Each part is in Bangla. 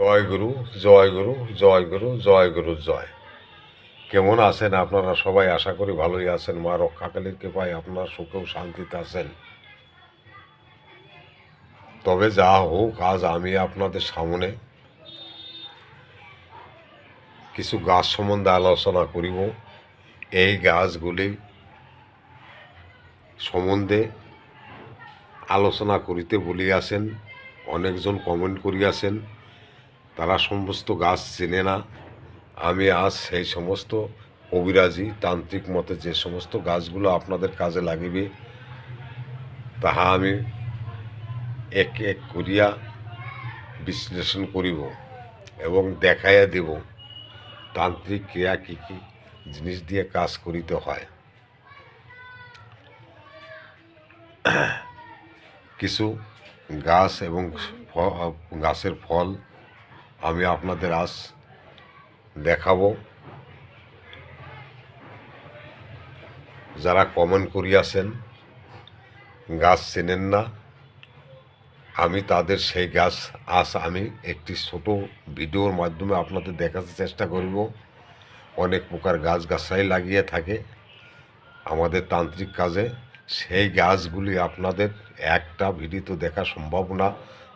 জয় গুরু জয় গুরু জয় গুরু জয় গুরু, জয়। কেমন আছেন আপনারা সবাই? আশা করি ভালোই আছেন। মা রক্ষাকালীর কৃপায় আপনার সুখেও শান্তিতে আছেন। তবে যা হোক, আজ আমি আপনাদের সামনে কিছু গাছ সম্বন্ধে আলোচনা করিব। এই গাছগুলি সম্বন্ধে আলোচনা করিতে বলিয়াছেন, অনেকজন কমেন্ট করিয়াছেন। তারা সমস্ত গাছ চেনে না। আমি আজ সেই সমস্ত কবিরাজি তান্ত্রিক মতে যে সমস্ত গাছগুলো আপনাদের কাজে লাগিবে, তাহা আমি এক এক করিয়া বিশ্লেষণ করিব এবং দেখাইয়া দেব, তান্ত্রিক ক্রিয়া কী কী জিনিস দিয়ে কাজ করিতে হয়। কিছু গাছ এবং গাছের ফল আমি আপনাদের আজ দেখাবো। যারা কমেন্ট করিয়াছেন, গাছ চেনেন না। আমি তাদের সেই গাছ আজ আমি একটি ছোট ভিডিওর মাধ্যমে আপনাদের দেখাতে চেষ্টা করব। অনেক প্রকার গাছ গাছাই লাগিয়ে থাকে আমাদের তান্ত্রিক কাজে। সেই গাছগুলি আপনাদের একটা ভিডিওতে দেখা সম্ভব না।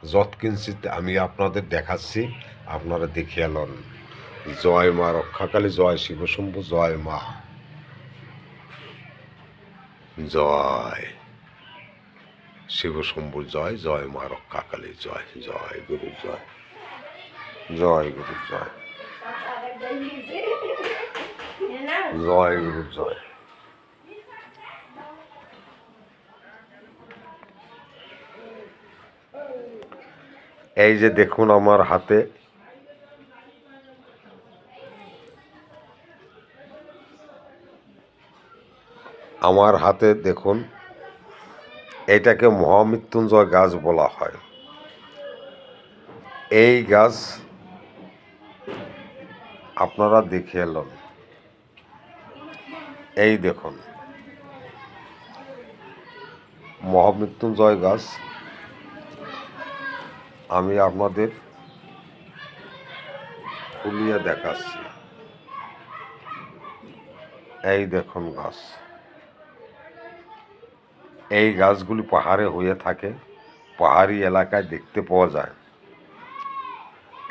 যৎকিঞ্চিত আমি আপনাদের দেখাচ্ছি, আপনারা দেখিয়া লন। জয় মা, রক্ষাকালী জয় শিবশম্ভু জয় মা। জয় শিবশম্ভু জয় জয় মা, রক্ষাকালী জয় জয় গুরু, জয়। জয় গুরু, জয়। জয় গুরু, জয়। এই যে দেখুন আমার হাতে। আমার হাতে দেখুন, এটাকে মহামৃত্যুঞ্জয় গাছ বলা হয়। এই গাছ আপনারা দেখে এলেন। এই দেখুন, মহামৃত্যুঞ্জয় গাছ আমি আপনাদের খুলিয়ে দেখাচ্ছি। এই দেখুন গাছ। এই গাছগুলি পাহাড়ে হয়ে থাকে, পাহাড়ি এলাকায় দেখতে পাওয়া যায়।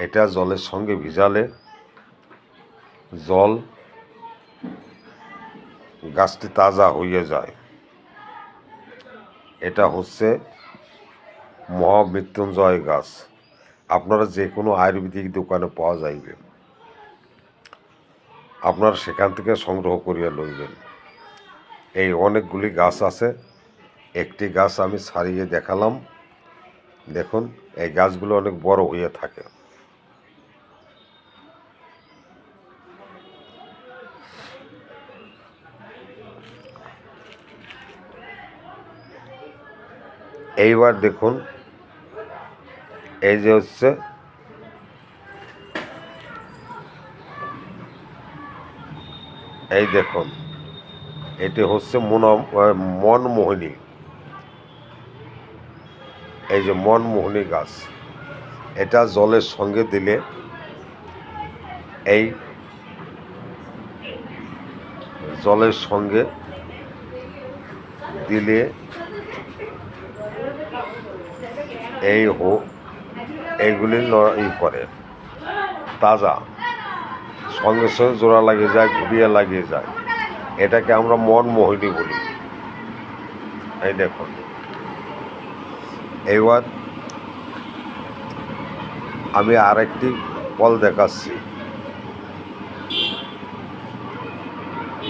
এটা জলের সঙ্গে ভিজালে জল গাছটি তাজা হয়ে যায়। এটা হচ্ছে মহামৃত্যুঞ্জয় গাছ। আপনারা যে কোনো আয়ুর্বেদিক দোকানে পাওয়া যাইবে। আপনারা সেখান থেকে সংগ্রহ করিয়া লইবেন। এই অনেকগুলি গাছ আছে। একটি গাছ আমি ছাড়িয়ে দেখালাম। দেখুন, এই গাছগুলো অনেক বড় হয়ে থাকে। এইবার দেখুন এই যে হচ্ছে, এই দেখুন, এটি হচ্ছে মনা মনমোহিনী। এই যে মনমোহনী গাছ, এটা জলের সঙ্গে দিলে এই জলের সঙ্গে দিলে এই হো এইগুলি ই করে। তাজা। সঙ্গে সঙ্গে জোড়া লাগিয়ে যায় ঘুরিয়ে লাগিয়ে যায়। এটাকে আমরা মন মোহিনী বলি। এই দেখুন। এইবার আমি আরেকটি ফল দেখাচ্ছি।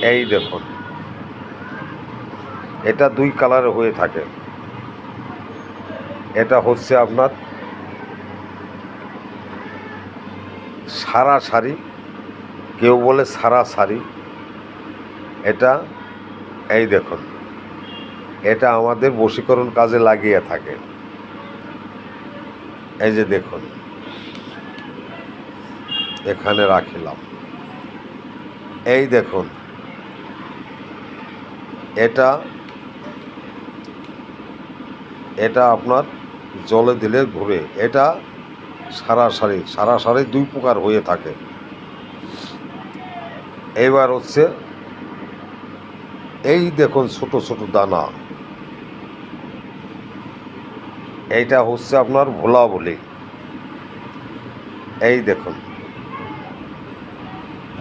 এই দেখুন। এটা দুই কালারে হয়ে থাকে। এটা হচ্ছে আপনার সারা শাড়ি কেউ বলে সারা শাড়ি এটা এই দেখুন, এটা আমাদের বশীকরণ কাজে লাগিয়ে থাকে। এই যে দেখুন, এখানে রাখিলাম। এই দেখুন, এটা এটা আপনার জলে দিলে ঘুরে, এটা সারাসারি সারাসারি দুই প্রকার হয়ে থাকে। এইবার হচ্ছে, এই দেখুন ছোট ছোট দানা। এইটা হচ্ছে আপনার ভোলা বলি। এই দেখুন,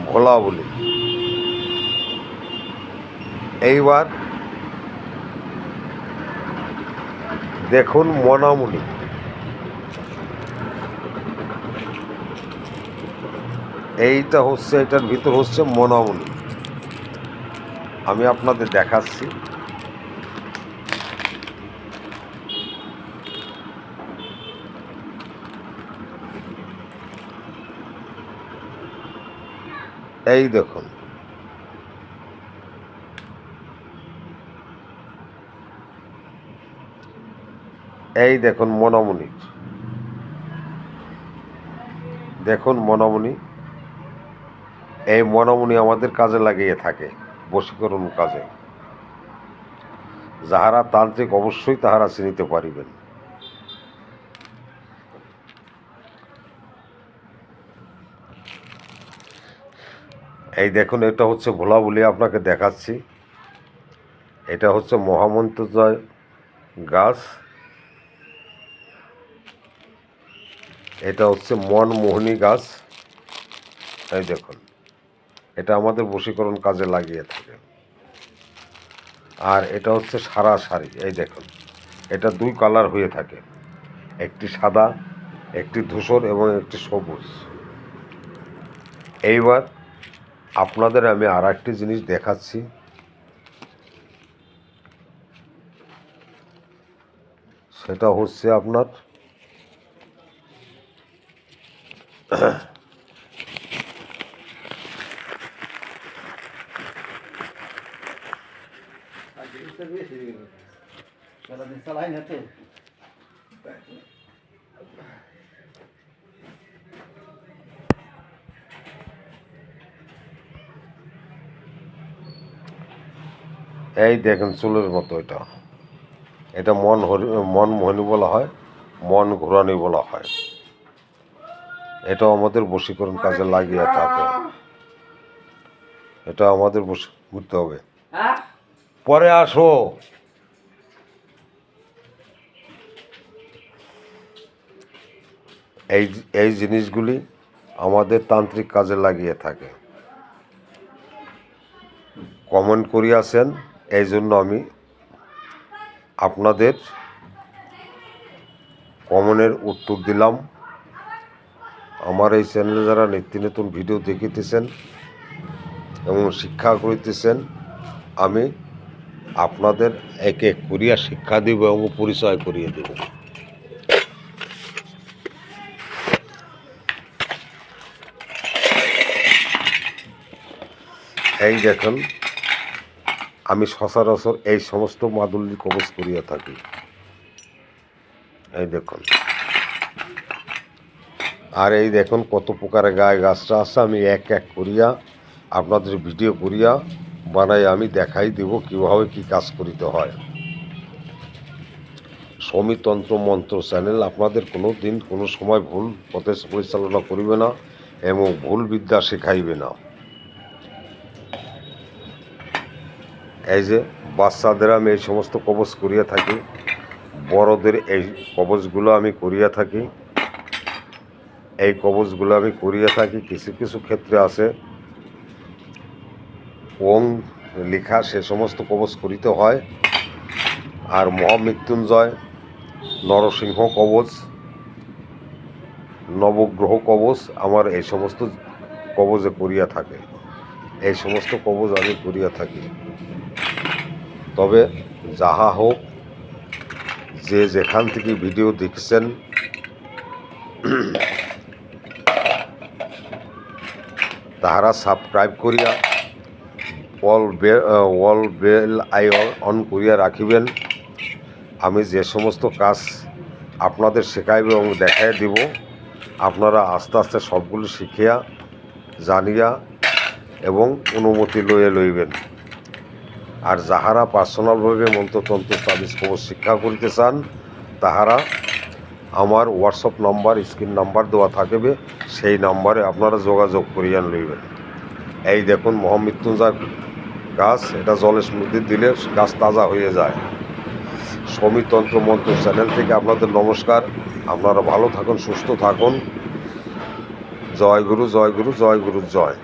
ভোলা বলি। এইবার দেখুন মনামুনি। এইটা হচ্ছে, এটার ভিতর হচ্ছে মনামুনি। আমি আপনাদের দেখাচ্ছি। এই দেখুন। এই দেখুন মনামুনি। দেখুন মনামুনি। এই মনামুনি আমাদের কাজে লাগিয়ে থাকে, বশীকরণ কাজে। যাহারা তান্ত্রিক অবশ্যই তাহারা চিনিতে পারিবেন। এই দেখুন, এটা হচ্ছে ভোলা বলি আপনাকে দেখাচ্ছি। এটা হচ্ছে মহামন্ত্রজয় গাছ। এটা হচ্ছে মনমোহনী গাছ। এই দেখুন। এটা আমাদের বশীকরণ কাজে লাগিয়ে থাকে। আর এটা হচ্ছে সারা শাড়ি, এই দেখুন। এটা দুই কালার হয়ে থাকে, একটি সাদা, একটি ধূসর এবং একটি সবুজ। এইবার আপনাদের আমি আর একটি জিনিস দেখাচ্ছি। সেটা হচ্ছে আপনার এই দেখেন চুলের মতো এটা। এটা মন মন মোহনী বলা হয়, মন ঘোরানি বলা হয়। এটাও আমাদের বশীকরণ কাজে লাগিয়ে থাকে। এটা আমাদের বসে ঘুরতে হবে। হ্যাঁ? পরে আসো। এই এই জিনিসগুলি আমাদের তান্ত্রিক কাজে লাগিয়ে থাকে। কমেন্ট করিয়াছেন এই জন্য আমি আপনাদের কমেন্টের উত্তর দিলাম। আমার এই চ্যানেলে যারা নিত্য নতুন ভিডিও দেখিতেছেন এবং শিক্ষা করিতেছেন, আমি আপনাদের এক এক করিয়া শিক্ষা দিব এবং পরিচয় করিয়ে দেব। এই দেখুন, আমি সচরাচর এই সমস্ত মাদুল্লি কবচ করিয়া থাকি। এই দেখুন। আর এই দেখুন কত প্রকারের গায়ে গাছটা আছে, আমি এক এক করিয়া, আপনাদের ভিডিও করিয়া বানাই, আমি দেখাই দেব কীভাবে কি কাজ করিতে হয়। সমিতন্ত্র মন্ত্র চ্যানেল আপনাদের কোনো দিন কোনো সময় ভুল পথে পরিচালনা করিবে না এবং ভুল বিদ্যা শেখাইবে না। এই যে বাচ্চাদের আমি এই সমস্ত কবচ করিয়া থাকি, বড়দের এই কবচগুলো আমি করিয়া থাকি, এই কবচগুলো আমি করিয়া থাকি, কিছু কিছু ক্ষেত্রে আছে ওং লেখা, সে সমস্ত কবচ করিতে হয়। আর মহামৃত্যুঞ্জয়, নরসিংহ কবচ, নবগ্রহ কবচ, আমার এই সমস্ত কবচে করিয়া থাকে। এই সমস্ত কবচ আমি করিয়া থাকি। তবে যাহা হোক, যে যেখান থেকে ভিডিও দেখছেন, তাহারা সাবস্ক্রাইব করিয়া অল বে অল বেল আই অন করিয়া রাখিবেন। আমি যে সমস্ত কাজ আপনাদের শেখাইব এবং দেখাই দিব, আপনারা আস্তে আস্তে সবগুলো শিখিয়া, জানিয়া এবং অনুমতি লইয়া লইবেন। আর যাহারা পার্সোনালভাবে মন্ত্রতন্ত্র তাবিজ খবর শিক্ষা করিতে চান, তাহারা আমার হোয়াটসঅ্যাপ নাম্বার, স্ক্রিন নাম্বার দেওয়া থাকবে, সেই নাম্বারে আপনারা যোগাযোগ করিয়া লইবেন। এই দেখুন মহামৃত্যুঞ্জয় গাছ, এটা জলের মধ্যে দিলে গাছ তাজা হয়ে যায়। সমিতন্ত্র মন্ত্র চ্যানেল থেকে আপনাদের নমস্কার। আপনারা ভালো থাকুন, সুস্থ থাকুন। জয় গুরু জয় গুরু জয় গুরু, জয়।